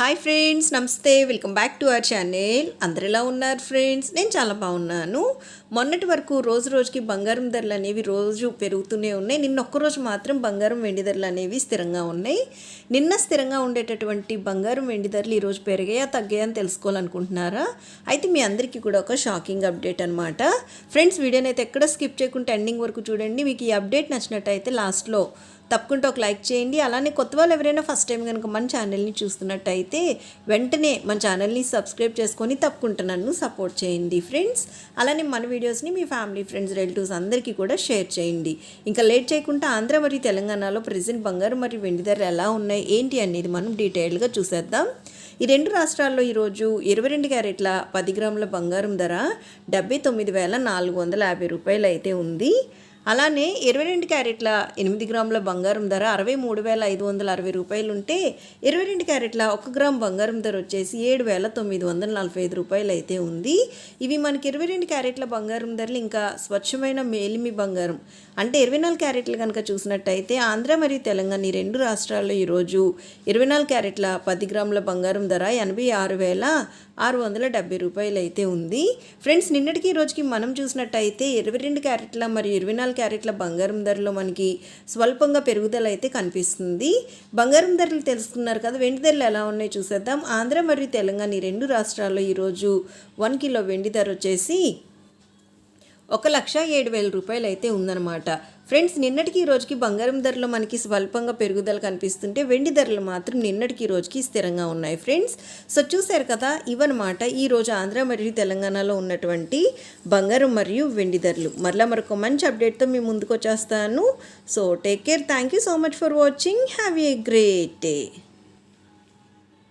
Hi friends నమస్తే. Welcome back to our channel అందరిలా ఉన్నారు ఫ్రెండ్స్ నేను చాలా బాగున్నాను. మొన్నటి వరకు రోజు రోజుకి బంగారం ధరలు అనేవి రోజు పెరుగుతూనే ఉన్నాయి. నిన్న ఒక్కరోజు మాత్రం బంగారం వెండి ధరలు అనేవి స్థిరంగా ఉన్నాయి. నిన్న స్థిరంగా ఉండేటటువంటి బంగారం వెండి ధరలు ఈరోజు పెరిగాయా తగ్గాయా అని తెలుసుకోవాలనుకుంటున్నారా? అయితే మీ అందరికీ కూడా ఒక షాకింగ్ అప్డేట్ అనమాట ఫ్రెండ్స్ వీడియోని అయితే ఎక్కడ స్కిప్ చేయకుండా ఎండింగ్ వరకు చూడండి. మీకు ఈ అప్డేట్ నచ్చినట్టయితే లాస్ట్లో తప్పకుండా ఒక లైక్ చేయండి. అలానే కొత్త వాళ్ళు ఎవరైనా ఫస్ట్ టైం కనుక మన ఛానల్ని చూస్తున్నట్టయితే వెంటనే మన ఛానల్ని సబ్స్క్రైబ్ చేసుకొని తప్పకుండా నన్ను సపోర్ట్ చేయండి ఫ్రెండ్స్. అలానే మన వీడియోస్ని మీ ఫ్యామిలీ ఫ్రెండ్స్ రిలేటివ్స్ అందరికీ కూడా షేర్ చేయండి. ఇంకా లేట్ చేయకుండా ఆంధ్ర మరియు తెలంగాణలో ప్రజెంట్ బంగారం మరియు వెండి ధరలు ఎలా ఉన్నాయి ఏంటి అనేది మనం డీటెయిల్గా చూసేద్దాం. ఈ రెండు రాష్ట్రాల్లో ఈరోజు ఇరవై రెండు క్యారెట్ల పది గ్రాముల బంగారం ధర డెబ్బై తొమ్మిది వేల నాలుగు వందల యాభై రూపాయలు అయితే ఉంది. అలానే ఇరవై రెండు క్యారెట్ల ఎనిమిది గ్రాముల బంగారం ధర అరవై మూడు వేల ఐదు వందల అరవై రూపాయలు ఉంటే ఇరవై రెండు క్యారెట్ల ఒక గ్రామ్ బంగారం ధర వచ్చేసి ఏడు వేల తొమ్మిది వందల నలభై ఐదు రూపాయలు అయితే ఉంది. ఇవి మనకి ఇరవై రెండు క్యారెట్ల బంగారం ధరలు ఇంకా స్వచ్ఛమైన మేలిమి బంగారం. అంటే ఇరవై నాలుగు క్యారెట్లు కనుక చూసినట్టయితే ఆంధ్ర మరియు తెలంగాణ ఈ రెండు రాష్ట్రాల్లో ఈరోజు ఇరవై నాలుగు క్యారెట్ల పది గ్రాముల బంగారం ధర ఎనభై ఆరు వేల ఆరు వందల డెబ్బై రూపాయలు అయితే ఉంది. ఫ్రెండ్స్ నిన్నటికి రోజుకి మనం చూసినట్టయితే ఇరవై రెండు క్యారెట్ల మరియు ఇరవై నాలుగు క్యారెట్ల బంగారం ధరలో మనకి స్వల్పంగా పెరుగుదల అయితే కనిపిస్తుంది. బంగారం ధరలు తెలుసుకున్నారు కదా వెండి ధరలు ఎలా ఉన్నాయో చూసేద్దాం. ఆంధ్ర మరియు తెలంగాణ ఈ రెండు రాష్ట్రాల్లో ఈరోజు వన్ కిలో వెండి ధర వచ్చేసి ఒక లక్ష ఏడు వేల రూపాయలు అయితే ఉందన్నమాట. ఫ్రెండ్స్ నిన్నటికి ఈ రోజుకి బంగారం ధరలు మనకి స్వల్పంగా పెరుగుదల కనిపిస్తుంటే వెండి ధరలు మాత్రం నిన్నటికి ఈ రోజుకి స్థిరంగా ఉన్నాయి ఫ్రెండ్స్. సో చూశారు కదా ఇవన్నమాట ఈ రోజు ఆంధ్ర మరియు తెలంగాణలో ఉన్నటువంటి బంగారం మరియు వెండి ధరలు. మరలా మరొక మంచి అప్డేట్తో మీ ముందుకు వచ్చేస్తాను. So take care thank you so much for watching have a great day